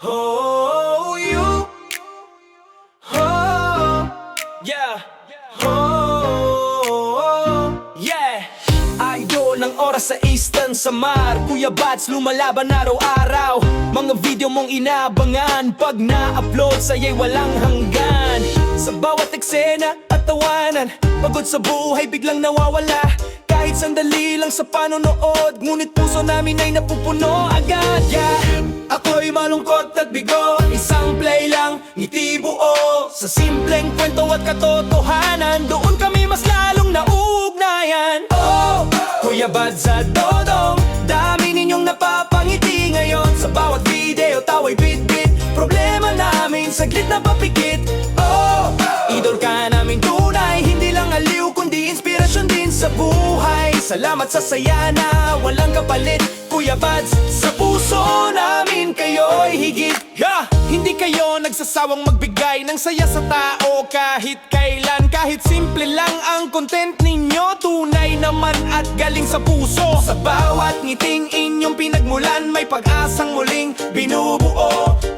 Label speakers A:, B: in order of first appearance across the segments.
A: Oh, you. Oh, yeah. Oh, yeah. Idol ng oras sa Eastern Samar Kuya Bats, lumalaban araw-araw. Mga video mong inabangan Pag na-upload sa'yo'y walang hanggan. Sa bawat eksena at tawanan Pagod sa buhay biglang nawawala. Kahit sandali lang sa panonood. Ngunit puso namin ay napupuno agad. Yeah, ako'y malungkot at bigo Isang play lang, ngiti buo. Sa simpleng kwento at katotohanan Doon kami mas lalong naugnayan. Oh, Kuya Bads at Dodong Dami ninyong napapangiti ngayon. Sa bawat video, tawa'y bit-bit Problema namin, saglit na papikit. Oh, idol ka namin tunay Hindi lang aliw, kundi inspirasyon din sa buhay. Salamat sa saya na walang kapalit Kuya Bads, sa puso kayo nagsasawang magbigay ng saya sa tao Kahit kailan, kahit simple lang ang content ninyo Tunay naman at galing sa puso. Sa bawat ngiting inyong pinagmulan May pag-asang muling binubuo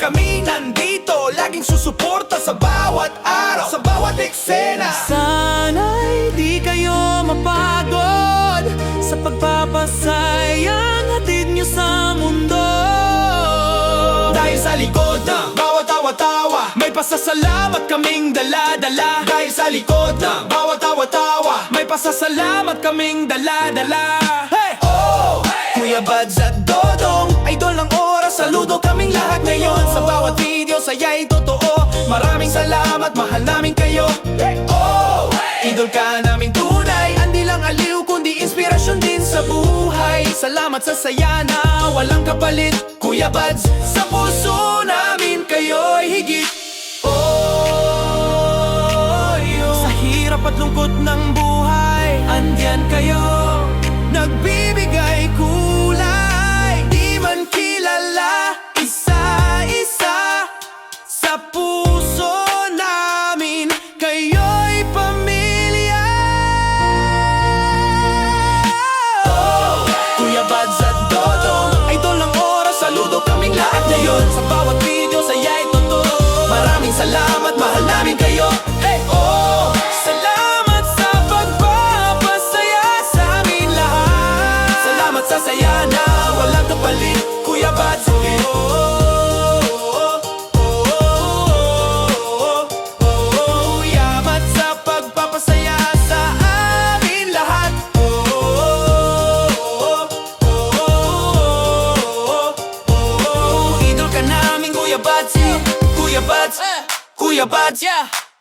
A: tawa-tawa. May pasasalamat kaming dala-dala. Dahil sa likod ng bawat tawa-tawa. May pasasalamat kaming dala-dala. Hey! Oh! Kuya Bads at Dodong Idol ng oras, saludo kaming lahat ngayon. Sa bawat video, saya'y totoo. Maraming salamat, mahal namin kayo. Oh! Idol ka namin tunay. Hindi lang aliw, kundi inspirasyon din sa buhay. Salamat sa saya na walang kapalit. Kuya Bads, sa puso kayo'y higit. Oh, yung
B: Sa hirap at lungkot ng
A: oh, Idol ka namin Kuya Bads Kuya Bads Kuya Bads yeah